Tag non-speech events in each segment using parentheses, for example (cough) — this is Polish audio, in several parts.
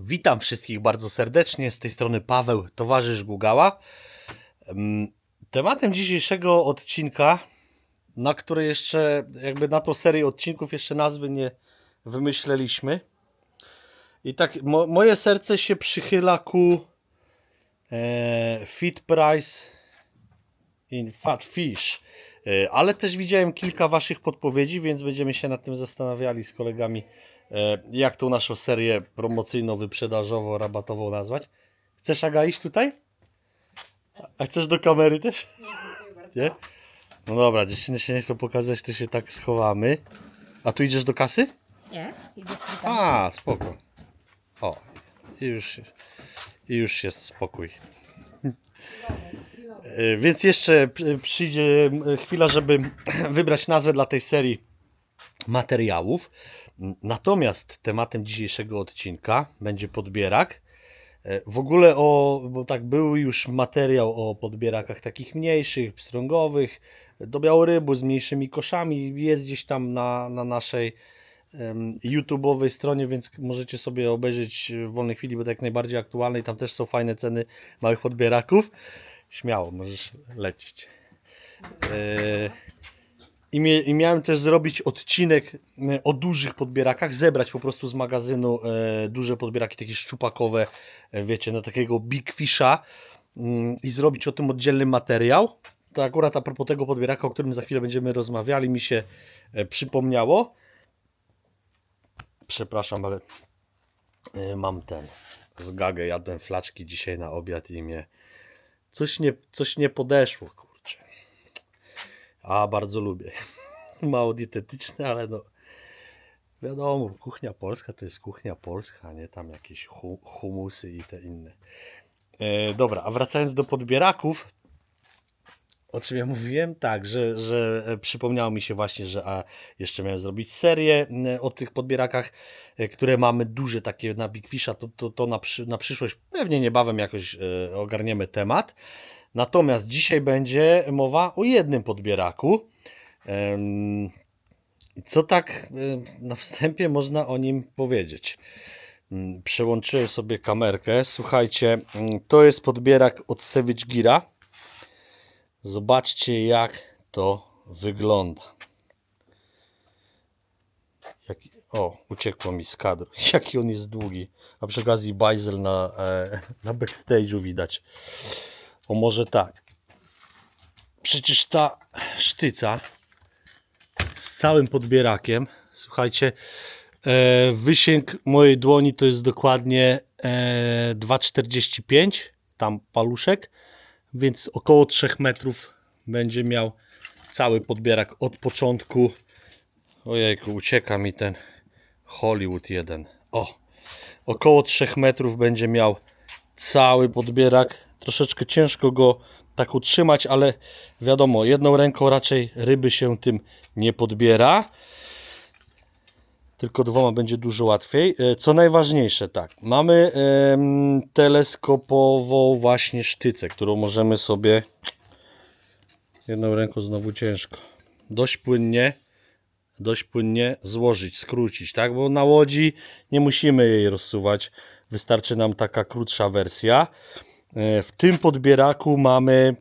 Witam wszystkich bardzo serdecznie. Z tej strony Paweł, towarzysz Gugała. Em, Tematem dzisiejszego odcinka, na które jeszcze, jakby na tą serię odcinków, jeszcze nazwy nie wymyśleliśmy. I tak, mo, moje serce się przychyla ku e, Fit Price in Fat Fish. E, Ale też widziałem kilka Waszych podpowiedzi, więc będziemy się nad tym zastanawiali z kolegami, jak tą naszą serię promocyjno-wyprzedażowo-rabatową nazwać. Chcesz Aga iść tutaj? A chcesz do kamery też? Nie, dziękuję bardzo. Nie? No dobra, dziewczyny się nie chcą pokazać, to się tak schowamy. A tu idziesz do kasy? Nie? Idę tutaj. A, spoko. O, i już, i już jest spokój. E, Więc jeszcze przyjdzie chwila, żeby (clears throat) wybrać nazwę dla tej serii materiałów. Natomiast tematem dzisiejszego odcinka będzie podbierak. E, W ogóle o, bo tak był już materiał o podbierakach takich mniejszych, pstrągowych, do białorybu z mniejszymi koszami. Jest gdzieś tam na, na naszej em, YouTube'owej stronie, więc możecie sobie obejrzeć w wolnej chwili, bo to jak najbardziej aktualne i tam też są fajne ceny małych podbieraków. Śmiało, możesz lecieć. E, I, mie, I miałem też zrobić odcinek e, o dużych podbierakach, zebrać po prostu z magazynu e, duże podbieraki, takie szczupakowe, e, wiecie, na takiego Big Fisha mm, i zrobić o tym oddzielny materiał. To akurat a propos tego podbieraka, o którym za chwilę będziemy rozmawiali, mi się e, przypomniało. Przepraszam, ale e, mam ten zgagę, jadłem flaczki dzisiaj na obiad i mnie coś nie, coś nie podeszło. A, bardzo lubię. (laughs) Mało dietetyczne, ale no wiadomo, kuchnia polska to jest kuchnia polska, a nie tam jakieś hu, humusy i te inne. E, dobra, a wracając do podbieraków, o czym ja mówiłem? Tak, że, że e, przypomniało mi się właśnie, że a jeszcze miałem zrobić serię e, o tych podbierakach, e, które mamy duże takie na Big Fisha, to, to, to na, przy, na przyszłość pewnie niebawem jakoś ogarniemy temat. Natomiast dzisiaj będzie mowa o jednym podbieraku. Co tak na wstępie można o nim powiedzieć? Przełączyłem sobie kamerkę. Słuchajcie, to jest podbierak od Savage Gira. Zobaczcie, jak to wygląda. Jaki, o, uciekło mi z kadru. (laughs) Jaki on jest długi. A przy okazji bajzel na, e, na backstage'u widać. O, może tak. Przecież ta sztyca z całym podbierakiem, słuchajcie, e, wysięg mojej dłoni to jest dokładnie e, 2,45, tam paluszek, więc około 3 metrów będzie miał cały podbierak od początku. Ojejku, ucieka mi ten Hollywood jeden. O, około 3 metrów będzie miał cały podbierak. Troszeczkę ciężko go tak utrzymać, ale wiadomo, jedną ręką raczej ryby się tym nie podbiera. Tylko dwoma będzie dużo łatwiej. E, Co najważniejsze, tak, mamy em, teleskopową właśnie sztycę, którą możemy sobie jedną ręką znowu ciężko, dość płynnie, dość płynnie złożyć, skrócić, tak, bo na łodzi nie musimy jej rozsuwać, wystarczy nam taka krótsza wersja. E, W tym podbieraku mamy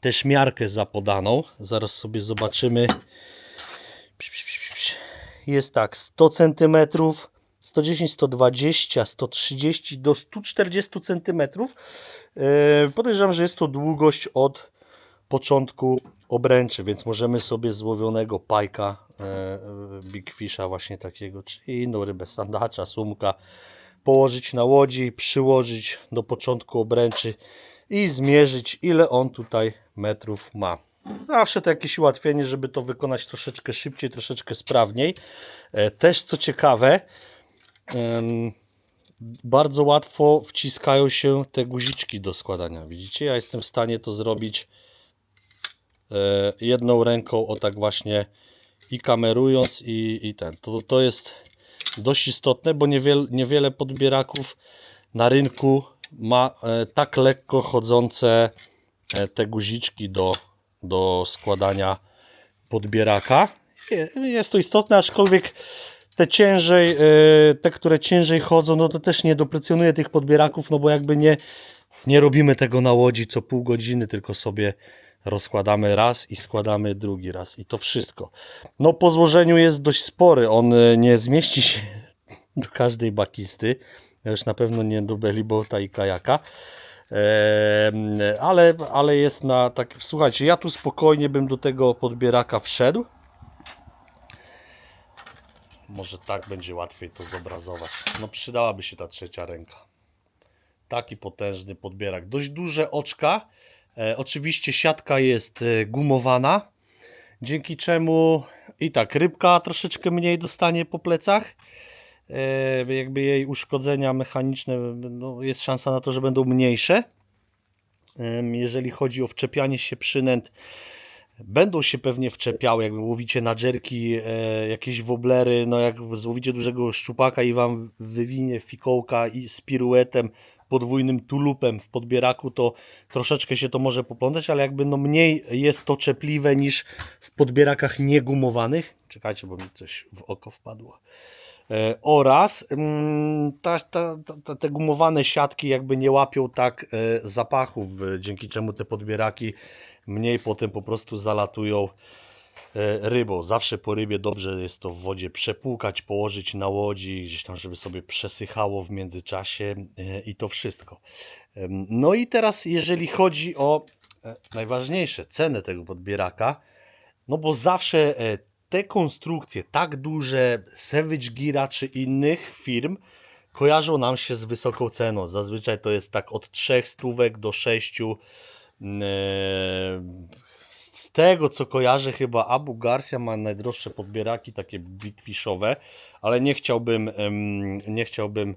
też miarkę zapodaną, zaraz sobie zobaczymy. Jest tak, 100 cm, 110, 120, 130 do 140 cm. E, Podejrzewam, że jest to długość od początku obręczy, więc możemy sobie złowionego pajka e, Big Fisha właśnie takiego, czy inną rybę, sandacza, sumka, położyć na łodzi, przyłożyć do początku obręczy i zmierzyć ile on tutaj metrów ma. Zawsze to jakieś ułatwienie, żeby to wykonać troszeczkę szybciej, troszeczkę sprawniej. E, Też co ciekawe, bardzo łatwo wciskają się te guziczki do składania. Widzicie, ja jestem w stanie to zrobić e, jedną ręką, o tak właśnie i kamerując i, i ten. To, to jest dość istotne, bo niewiele, niewiele podbieraków na rynku ma e, tak lekko chodzące e, te guziczki do, do składania podbieraka. Je- Jest to istotne, aczkolwiek te ciężej, e, te, które ciężej chodzą, no to też nie doprecjonuję tych podbieraków, no bo jakby nie, nie robimy tego na łodzi co pół godziny, tylko sobie rozkładamy raz i składamy drugi raz i to wszystko. No po złożeniu jest dość spory, on e, nie zmieści się (laughs) do każdej bakisty, już na pewno nie do belibota i kajaka. Ale, ale jest na tak. Słuchajcie, ja tu spokojnie bym do tego podbieraka wszedł. Może tak będzie łatwiej to zobrazować. No przydałaby się ta trzecia ręka. Taki potężny podbierak. Dość duże oczka. E, oczywiście siatka jest e, gumowana. Dzięki czemu i tak rybka troszeczkę mniej dostanie po plecach. E, jakby jej uszkodzenia mechaniczne, no, jest szansa na to, że będą mniejsze. Jeżeli chodzi o wczepianie się przynęt, będą się pewnie wczepiały, jakby łowicie na dżerki jakieś woblery, no jak złowicie dużego szczupaka i wam wywinie fikołka i z piruetem, podwójnym tulupem w podbieraku, to troszeczkę się to może poplątać, ale jakby no mniej jest to czepliwe niż w podbierakach niegumowanych. Czekajcie, bo mi coś w oko wpadło. E, oraz mm, ta, ta, ta, te gumowane siatki jakby nie łapią tak e, zapachów, dzięki czemu te podbieraki mniej potem po prostu zalatują rybą. Zawsze po rybie dobrze jest to w wodzie przepłukać, położyć na łodzi, gdzieś tam, żeby sobie przesychało w międzyczasie e, i to wszystko. No i teraz jeżeli chodzi o e, najważniejsze, cenę tego podbieraka, no bo zawsze e, te konstrukcje tak duże Savage Gira czy innych firm kojarzą nam się z wysoką ceną. Zazwyczaj to jest tak od 3 stówek do 6. Z tego co kojarzę, chyba Abu Garcia ma najdroższe podbieraki, takie big ale nie chciałbym, nie chciałbym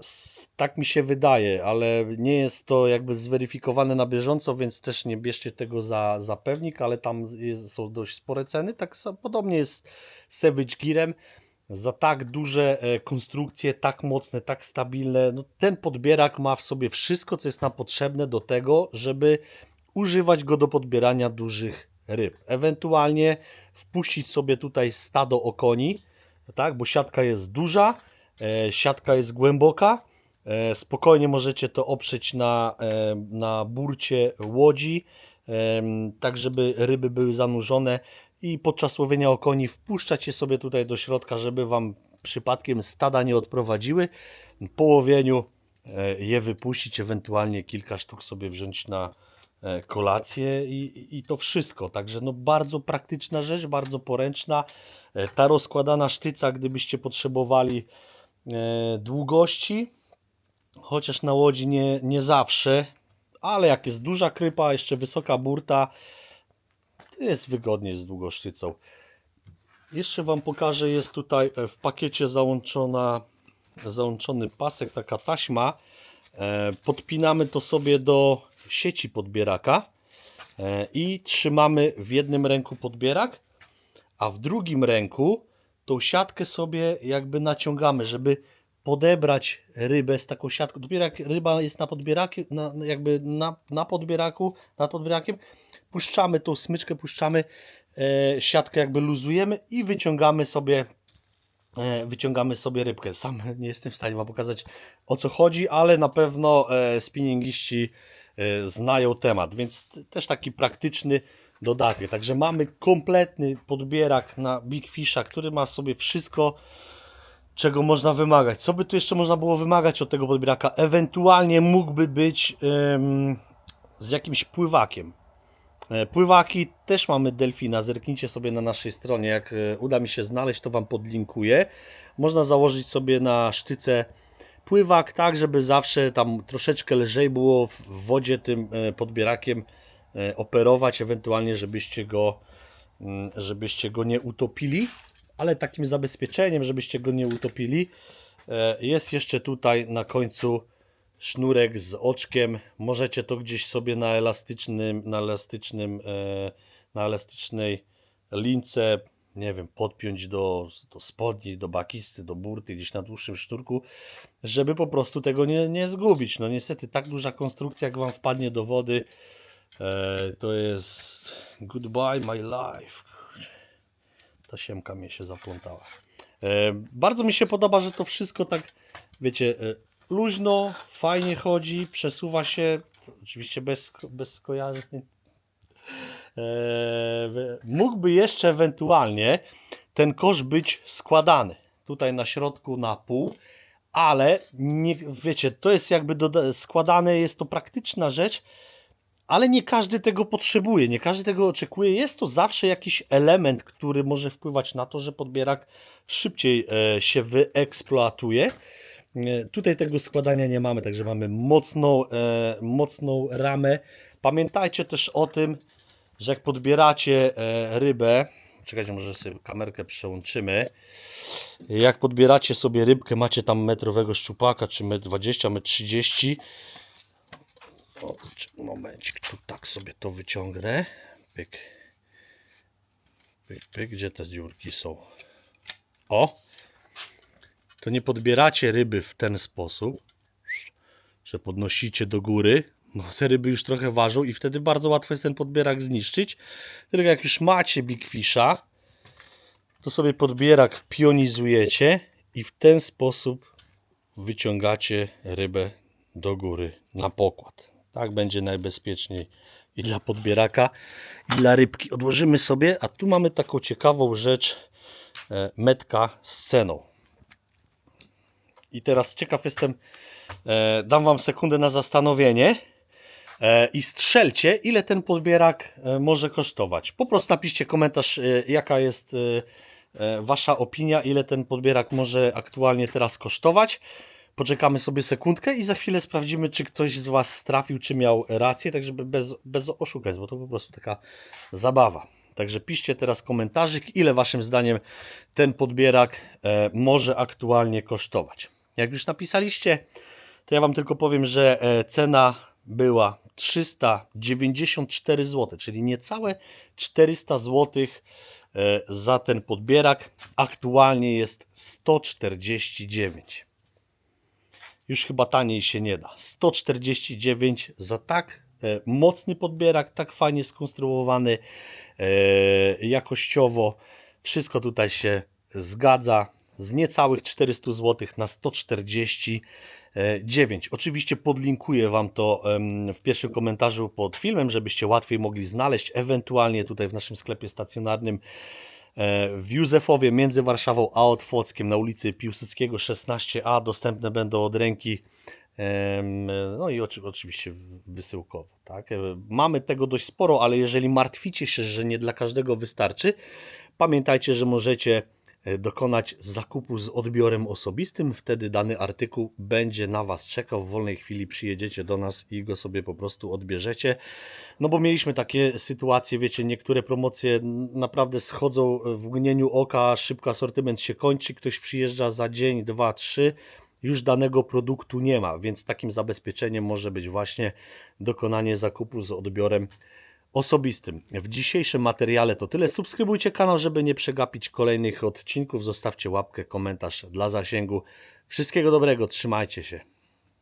s- tak mi się wydaje, ale nie jest to jakby zweryfikowane na bieżąco, więc też nie bierzcie tego za, za pewnik, ale tam jest, są dość spore ceny. Tak sa- podobnie jest z Savage Gearem. Za tak duże e, konstrukcje, tak mocne, tak stabilne, no ten podbierak ma w sobie wszystko, co jest nam potrzebne do tego, żeby używać go do podbierania dużych ryb. Ewentualnie wpuścić sobie tutaj stado okoni, tak, bo siatka jest duża, e, siatka jest głęboka. E, spokojnie możecie to oprzeć na, e, na burcie łodzi, em, tak żeby ryby były zanurzone i podczas łowienia okoni wpuszczać je sobie tutaj do środka, żeby Wam przypadkiem stada nie odprowadziły. Po łowieniu e, je wypuścić, ewentualnie kilka sztuk sobie wziąć na e, kolację i, i- to wszystko. Także no bardzo praktyczna rzecz, bardzo poręczna. E, Ta rozkładana sztyca, gdybyście potrzebowali e, długości, chociaż na łodzi nie, nie zawsze, ale jak jest duża krypa, jeszcze wysoka burta, to jest wygodnie z długosztycą. Jeszcze Wam pokażę, jest tutaj e, w pakiecie załączona, załączony pasek, taka taśma. E, Podpinamy to sobie do sieci podbieraka e, i trzymamy w jednym ręku podbierak, a w drugim ręku tą siatkę sobie jakby naciągamy, żeby podebrać rybę z taką siatką. Dopiero jak ryba jest na podbieraku, na, jakby na, na podbieraku, nad podbierakiem, puszczamy tą smyczkę, puszczamy e, siatkę, jakby luzujemy i wyciągamy sobie e, wyciągamy sobie rybkę. Sam nie jestem w stanie Wam pokazać o co chodzi, ale na pewno e, spinningiści znają temat, więc też taki praktyczny dodatek. Także mamy kompletny podbierak na Big Fisha, który ma w sobie wszystko, czego można wymagać. Co by tu jeszcze można było wymagać od tego podbieraka? Ewentualnie mógłby być em, z jakimś pływakiem. E, Pływaki też mamy delfina. Zerknijcie sobie na naszej stronie. Jak e, uda mi się znaleźć, to Wam podlinkuję. Można założyć sobie na sztyce pływak, tak żeby zawsze tam troszeczkę lżej było w wodzie tym e, podbierakiem e, operować, ewentualnie żebyście go, mm, żebyście go nie utopili, ale takim zabezpieczeniem, żebyście go nie utopili. e, Jest jeszcze tutaj na końcu sznurek z oczkiem. Możecie to gdzieś sobie na elastycznym, na elastycznym, na elastycznej lince, nie wiem, podpiąć do, do spodni, do bakisty, do burty, gdzieś na dłuższym sznurku, żeby po prostu tego nie, nie zgubić. No niestety, tak duża konstrukcja, jak Wam wpadnie do wody, e, to jest goodbye my life. ta siemka mi się zaplątała. E, bardzo mi się podoba, że to wszystko tak, wiecie, e, luźno, fajnie chodzi, przesuwa się, oczywiście bez, bez skojarzeń. E, mógłby jeszcze ewentualnie ten kosz być składany tutaj na środku na pół, ale nie, wiecie, to jest jakby składane, jest to praktyczna rzecz, ale nie każdy tego potrzebuje, nie każdy tego oczekuje. Jest to zawsze jakiś element, który może wpływać na to, że podbierak szybciej e, się wyeksploatuje. E, Tutaj tego składania nie mamy, także mamy mocną, e, mocną ramę. Pamiętajcie też o tym, że jak podbieracie e, rybę, czekajcie, może sobie kamerkę przełączymy. Jak podbieracie sobie rybkę, macie tam metrowego szczupaka, czy metr 20, metr 30. O, momencik, tu tak sobie to wyciągnę. Pyk. Pyk, pyk, gdzie te dziurki są? O! To nie podbieracie ryby w ten sposób, że podnosicie do góry, bo te ryby już trochę ważą i wtedy bardzo łatwo jest ten podbierak zniszczyć. Tylko jak już macie Big Fisha, to sobie podbierak pionizujecie i w ten sposób wyciągacie rybę do góry na pokład. Tak będzie najbezpieczniej i dla podbieraka, i dla rybki. Odłożymy sobie, a tu mamy taką ciekawą rzecz, e, metka z ceną. I teraz ciekaw jestem, e, dam Wam sekundę na zastanowienie i strzelcie, ile ten podbierak e, może kosztować. Po prostu napiszcie komentarz, e, jaka jest e, e, Wasza opinia, ile ten podbierak może aktualnie teraz kosztować. Poczekamy sobie sekundkę i za chwilę sprawdzimy, czy ktoś z Was trafił, czy miał rację, tak żeby bez, bez oszukać, bo to po prostu taka zabawa. Także piszcie teraz komentarzyk, ile Waszym zdaniem ten podbierak e, może aktualnie kosztować. Jak już napisaliście, to ja Wam tylko powiem, że e, cena była 394 zł, czyli niecałe 400 zł e, za ten podbierak. Aktualnie jest 149. Już chyba taniej się nie da. 149 za tak e, mocny podbierak, tak fajnie skonstruowany e, jakościowo. Wszystko tutaj się zgadza. Z niecałych 400 zł na 149. Oczywiście podlinkuję Wam to w pierwszym komentarzu pod filmem, żebyście łatwiej mogli znaleźć. Ewentualnie tutaj w naszym sklepie stacjonarnym e, w Józefowie między Warszawą a Otwockiem na ulicy Piłsudskiego 16a dostępne będą od ręki. No i oczy, oczywiście wysyłkowo. Tak? E, Mamy tego dość sporo, ale jeżeli martwicie się, że nie dla każdego wystarczy, pamiętajcie, że możecie dokonać zakupu z odbiorem osobistym. Wtedy dany artykuł będzie na Was czekał. W wolnej chwili przyjedziecie do nas i go sobie po prostu odbierzecie. No bo mieliśmy takie sytuacje, wiecie, niektóre promocje naprawdę schodzą w mgnieniu oka, szybko asortyment się kończy, ktoś przyjeżdża za dzień, dwa, trzy, już danego produktu nie ma, więc takim zabezpieczeniem może być właśnie dokonanie zakupu z odbiorem osobistym. W dzisiejszym materiale to tyle. Subskrybujcie kanał, żeby nie przegapić kolejnych odcinków. Zostawcie łapkę, komentarz dla zasięgu. Wszystkiego dobrego, trzymajcie się.